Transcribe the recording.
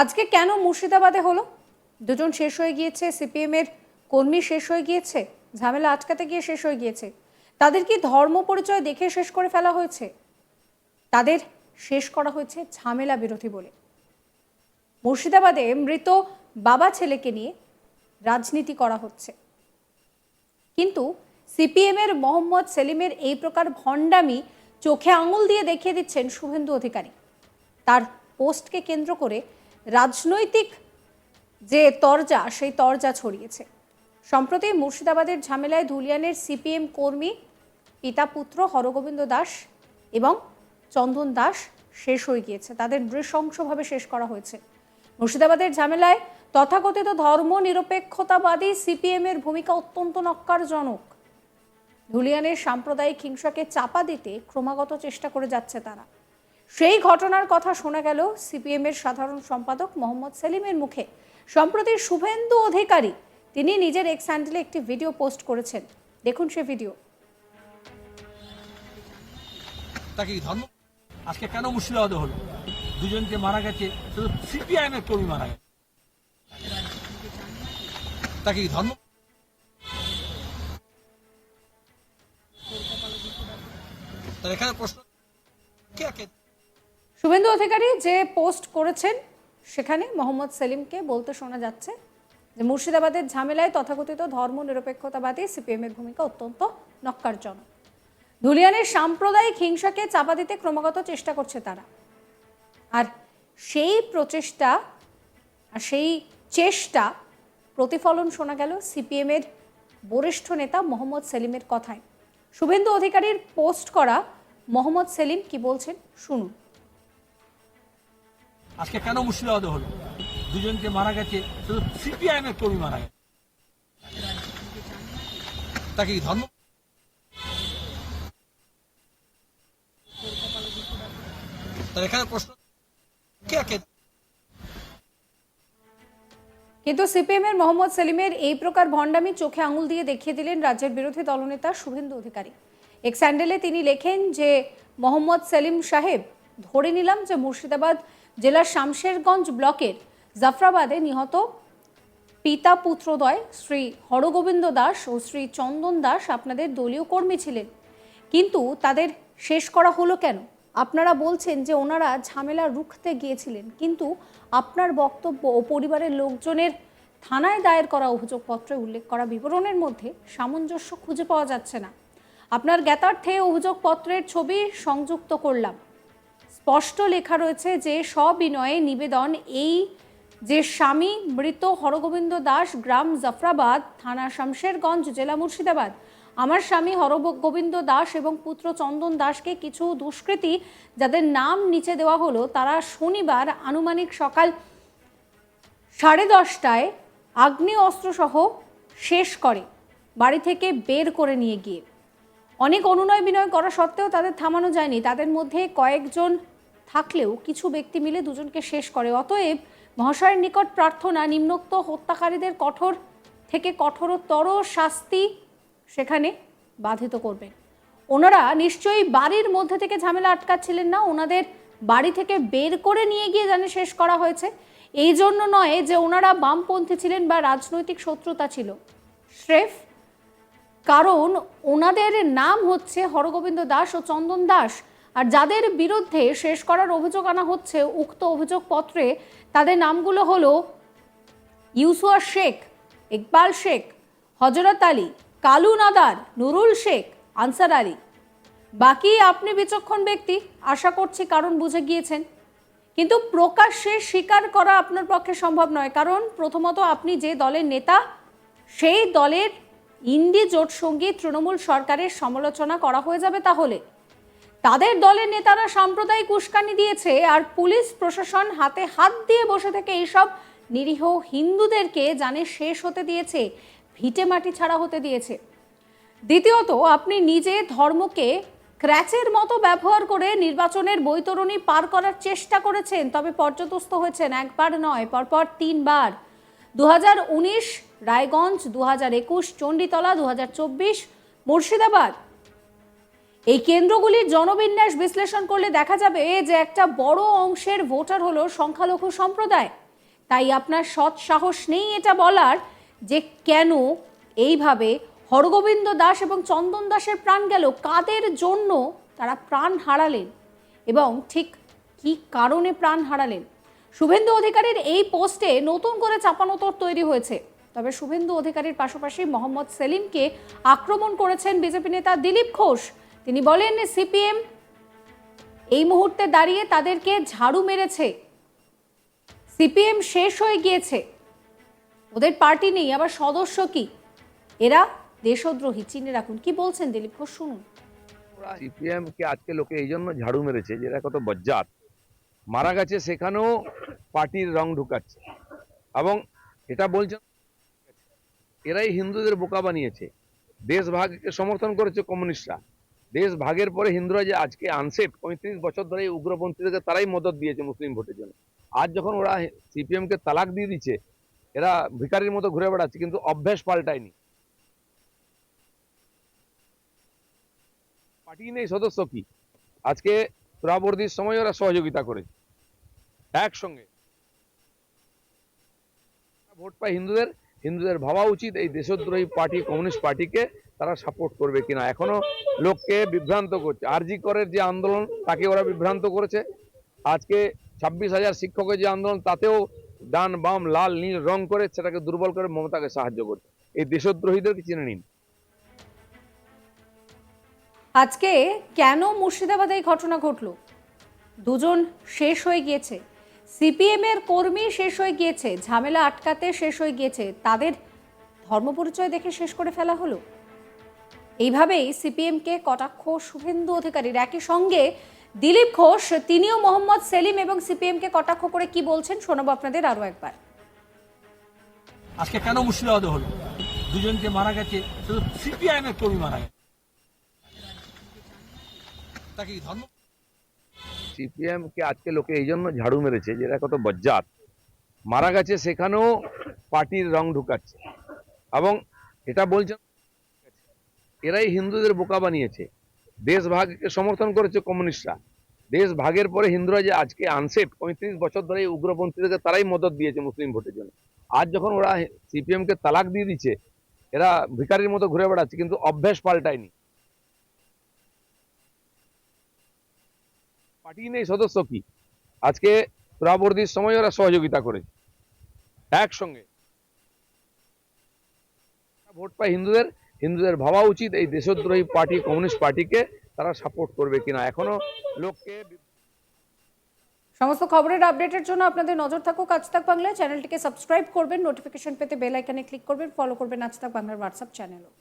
আজকে কেন মুর্শিদাবাদে হলো? দুজন শেষ হয়ে গিয়েছে সিপিএম এর কর্মী শেষ হয়ে গিয়েছে, ঝামেলা আটকাতে গিয়ে শেষ হয়ে গিয়েছে। তাদের কি ধর্ম পরিচয় দেখে শেষ করে ফেলা হয়েছে? তাদের শেষ করা হয়েছে ঝামেলা বিরোধী বলে। মুর্শিদাবাদে মৃত বাবা ছেলেকে নিয়ে রাজনীতি করা হচ্ছে। কিন্তু সিপিএম এর মোহাম্মদ সেলিমের এই প্রকার ভণ্ডামি চোখে আঙুল দিয়ে দেখিয়ে দিচ্ছেন শুভেন্দু অধিকারী। তার পোস্টকে কেন্দ্র করে রাজনৈতিক যে তরজা, সেই তরজা ছড়িয়েছে। সম্প্রতি মুর্শিদাবাদের ঝামেলায় ধুলিয়ানের সিপিএম কর্মী পিতা পুত্র হরগোবিন্দ দাস এবং চন্দন দাস শেষ হয়ে গিয়েছে। তাদের নৃশংসভাবে শেষ করা হয়েছে। মুর্শিদাবাদের ঝামেলায় তথাকথিত ধর্ম নিরপেক্ষতাবাদী সিপিএম এর ভূমিকা অত্যন্ত নক্কারজনক। ধুলিয়ানের সাম্প্রদায়িক হিংসাকে চাপা দিতে ক্রমাগত চেষ্টা করে যাচ্ছে তারা। সেই ঘটনার কথা শোনা গেল সিপিএম এর সাধারণ সম্পাদক মোহাম্মদ সেলিমের মুখে। সম্প্রতি শুভেন্দু অধিকারী, তিনি নিজের এক্স হ্যান্ডেলে একটি ভিডিও পোস্ট করেছেন। দেখুন সে ভিডিও তাকে ধর্ম? আজকে কেন মুর্শিদাবাদে হলো? দুজনকে মারা গেছে, শুধু সিপিআইএম এর কর্মী মারা গেছে। তাকে ধর্ম? তার এখানে প্রশ্ন কে শুভেন্দু অধিকারী যে পোস্ট করেছেন সেখানে মোহাম্মদ সেলিমকে বলতে শোনা যাচ্ছে যে মুর্শিদাবাদের ঝামেলায় তথাকথিত ধর্ম নিরপেক্ষতাবাদী সিপিএম এর ভূমিকা অত্যন্ত নক্কারজনক ধুলিয়ানের সাম্প্রদায়িক হিংসাকে চাপা দিতে ক্রমাগত চেষ্টা করছে তারা। আর সেই প্রচেষ্টা আর সেই চেষ্টা প্রতিফলন শোনা গেল সিপিএম এর বরিষ্ঠ নেতা মোহাম্মদ সেলিমের কথায়। শুভেন্দু অধিকারীর পোস্ট করা মোহাম্মদ সেলিম কি বলছেন শুনুন। আজকে কেন মুর্শিদাবাদে হলো? দুজনকে মারা গেছে, শুধু সিপিআইএম এর কর্মী মারা গেছে। তাকে ধর্ম কিন্তু সিপিএম এর মোহাম্মদ সেলিমের এই প্রকার ভণ্ডামি চোখে আঙুল দিয়ে দেখিয়ে দিলেন রাজ্যের বিরোধী দলনেতা শুভেন্দু অধিকারী। এক স্যান্ডেলে তিনি লেখেন যে, মোহাম্মদ সেলিম সাহেব, ধরে নিলাম যে মুর্শিদাবাদ জেলার শামশেরগঞ্জ ব্লকের জাফরাবাদে নিহত পিতা পুত্রদয়, শ্রী হরগোবিন্দ দাস ও শ্রী চন্দন দাস আপনাদের দলীয় কর্মী ছিলেন। কিন্তু তাদের শেষ করা হলো কেন? আপনারা বলছেন যে ওনারা ঝামেলা রুখতে গিয়েছিলেন, কিন্তু আপনার বক্তব্য ও পরিবারের লোকজনের থানায় দায়ের করা অভিযোগপত্রে উল্লেখ করা বিবরণের মধ্যে সামঞ্জস্য খুঁজে পাওয়া যাচ্ছে না। আপনার জ্ঞাতার্থে অভিযোগপত্রের ছবি সংযুক্ত করলাম। স্পষ্ট লেখা রয়েছে যে সবিনয়ে নিবেদন এই যে স্বামী মৃত হরগোবিন্দ দাস গ্রাম জাফরাবাদ থানা শামশেরগঞ্জ, জেলা মুর্শিদাবাদ। আমার স্বামী হরগোবিন্দ দাস এবং পুত্র চন্দন দাসকে কিছু দুষ্কৃতী যাদের নাম নিচে দেওয়া হলো, তারা শনিবার আনুমানিক সকাল সাড়ে দশটায় আগ্নেয় অস্ত্রসহ শেষ করে, বাড়ি থেকে বের করে নিয়ে গিয়ে। অনেক অনুনয় বিনয় করা সত্ত্বেও তাদের থামানো যায়নি। তাদের মধ্যে কয়েকজন থাকলেও কিছু ব্যক্তি মিলে দুজনকে শেষ করে। অতএব মহাশয়ের নিকট প্রার্থনা, নিম্নোক্ত হত্যাকারীদের কঠোর থেকে কঠোরতর শাস্তি সেখানে বাধিত করবেন ওনারা নিশ্চয়ই বাড়ির মধ্যে থেকে ঝামেলা আটকাচ্ছিলেন না, ওনাদের বাড়ি থেকে বের করে নিয়ে গিয়ে জানে শেষ করা হয়েছে। এই জন্য নয় যে ওনারা বামপন্থী ছিলেন বা রাজনৈতিক শত্রুতা ছিল। স্রেফ কারণ ওনাদের নাম হচ্ছে হরগোবিন্দ দাস ও চন্দন দাস। আর যাদের বিরুদ্ধে শেষ করার অভিযোগ আনা হচ্ছে, উক্ত অভিযোগপত্রে তাদের নামগুলো হলো ইউসুয়া শেখ, ইকবাল শেখ, হজরত আলী, কালু নাদার, নুরুল শেখ, আনসার আলী। বাকি আপনি বিচক্ষণ ব্যক্তি, আশা করছি কারণ বুঝে গিয়েছেন। কিন্তু প্রকাশ্যে স্বীকার করা আপনার পক্ষে সম্ভব নয়, কারণ প্রথমত আপনি যে দলের নেতা, সেই দলের ইন্ডি জোট সঙ্গী তৃণমূল সরকারের সমালোচনা করা হয়ে যাবে তাহলে। তাদের দলের নেতারা সাম্প্রদায়িক উস্কানি দিয়েছে আর পুলিশ প্রশাসন হাতে হাত দিয়ে বসে থেকে এইসব নিরীহ হিন্দুদেরকে জানে শেষ হতে দিয়েছে, ভিটে মাটি ছাড়া হতে দিয়েছে। দ্বিতীয়ত, আপনি নিজে ধর্মকে ক্র্যাচের মতো ব্যবহার করে নির্বাচনের বৈতরণী পার করার চেষ্টা করেছেন, তবে পর্যদস্ত হয়েছেন একবার নয়, পরপর তিনবার। দু হাজার উনিশ, রায়গঞ্জ দু হাজার একুশ, চণ্ডীতলা দু হাজার চব্বিশ, মুর্শিদাবাদ। এই কেন্দ্রগুলির জনবিন্যাস বিশ্লেষণ করলে দেখা যাবে যে একটা বড় অংশের ভোটার হলো সংখ্যালঘু সম্প্রদায়। তাই আপনার সৎ সাহস নেই এটা বলার যে কেন এইভাবে হরগোবিন্দ দাস এবং চন্দন দাসের প্রাণ গেল, কাদের জন্য তারা প্রাণ হারালেন এবং ঠিক কি কারণে প্রাণ হারালেন? শুভেন্দু অধিকারীর এই পোস্টে নতুন করে চাপানোতর তৈরি হয়েছে। তবে শুভেন্দু অধিকারীর পাশাপাশি মোহাম্মদ সেলিমকে আক্রমণ করেছেন বিজেপি নেতা দিলীপ ঘোষ। তিনি বলেন, সিপিএম এই মুহূর্তে দাঁড়িয়ে তাদেরকে ঝাড়ু মেরেছে। সিপিএম শেষ হয়ে গিয়েছে। ওদের পার্টি নেই, আবার সদস্য কি? এরা দেশদ্রোহী, চিনে রাখুন। কি বলছেন দিলীপ ঘোষ, শুনুন। সিপিএম কে আজকে লোকে এই জন্য ঝাড়ু মেরেছে যে এরা কত বজ্জাত? মারা গেছে সেখানেও পার্টির রং ঢুকাচ্ছে। এবং এটা বলছেন, এরাই হিন্দুদের বোকা বানিয়েছে। দেশ ভাগকে সমর্থন করেছে কমিউনিস্টরা। দেশ ভাগের পরে হিন্দুরা যে আজকে আনসেফ, পঁয়ত্রিশ বছর ধরে এই উগ্রপন্থীদেরকে তারাই মদত দিয়েছে মুসলিম ভোটের জন্য। আজ যখন ওরা সিপিএম কে তালাক দিয়ে দিচ্ছে, এরা ভিকারির মতো ঘুরে বেড়াচ্ছে, কিন্তু অভ্যাস পাল্টায়নি। পার্টি নেই, সদস্য কি? আজকে চূড়াবর্দির সময় ওরা সহযোগিতা করেছে একসঙ্গে। ভোট পায় হিন্দুদের হিন্দুদের ভাবা উচিত এই দেশদ্রোহী পার্টি, কমিউনিস্ট পার্টিকে তারা সাপোর্ট করবে কিনা। এখনও লোককে বিভ্রান্ত করছে। আরজি করের যে আন্দোলন, তাকে ওরা বিভ্রান্ত করেছে। আজকে ছাব্বিশ হাজার শিক্ষকের যে আন্দোলন, তাতেও ডান, বাম, লাল, নীল রং করে সেটাকে দুর্বল করে মমতাকে সাহায্য করছে। এই দেশদ্রোহীদেরকে চিনে নিন। আজকে কেন মুর্শিদাবাদে এই ঘটনা ঘটলো? দুজন শেষ হয়ে গিয়েছে। সিপিএম এর কর্মী শেষ হয়ে গিয়েছে, ঝামেলা আটকাতে শেষ হয়ে গিয়েছে। তাদের ধর্মপরিচয় দেখে শেষ করে ফেলা হলো। এইভাবেই সিপিএমকে কটাক্ষ শুভেন্দু অধিকারীর। একই সঙ্গে দিলীপ ঘোষ, তিনিও মোহাম্মদ সেলিম এবং সিপিএমকে কটাক্ষ করে কি বলছেন শোনাবো আপনাদের আরও একবার। আজকে কেন মুর্শিদাবাদে হলো? দুজনকে মারা গেছে, শুধু সিপিআইএম এর কর্মী মারা গেছে। তাকে ধর্ম সিপিএম কে আজকে লোকে এই জন্য ঝাড়ু মেরেছে যে এরা কত বজ্জাত। মারা গেছে সেখানেও পার্টির রং ঢুকাচ্ছে এবং এটা বলছেন এরাই হিন্দুদের বোকা বানিয়েছে। দেশ ভাগকে সমর্থন করেছে কমিউনিস্টরা। দেশ ভাগের পরে হিন্দুরা যে আজকে আনসেফ পঁয়ত্রিশ বছর ধরে এই উগ্রপন্থীদেরকে তারাই মদত দিয়েছে মুসলিম ভোটের জন্য। আজ যখন ওরা সিপিএম কে তালাক দিয়ে দিচ্ছে, এরা ভিকারির মতো ঘুরে বেড়াচ্ছে, কিন্তু অভ্যেস পাল্টায়নি। পার্টি নেই, সদস্য কি? আজকে চূড়াবর্দির সময় ওরা সহযোগিতা করেছে একসঙ্গে। ভোট পায় হিন্দুদের হিন্দুদের ভাবা উচিত এই দেশদ্রোহী পার্টি, কমিউনিস্ট পার্টিকে তারা সাপোর্ট করবে কিনা। এখনও লোককে সমস্ত খবরের আপডেটের জন্য আপনাদের নজর থাকুক আজ তাক বাংলায়। চ্যানেলটিকে সাবস্ক্রাইব করবেন নোটিফিকেশন পেতে বেল আইকনে ক্লিক করবেন ফলো করবেন আজ তাক বাংলার হোয়াটসঅ্যাপ চ্যানেলও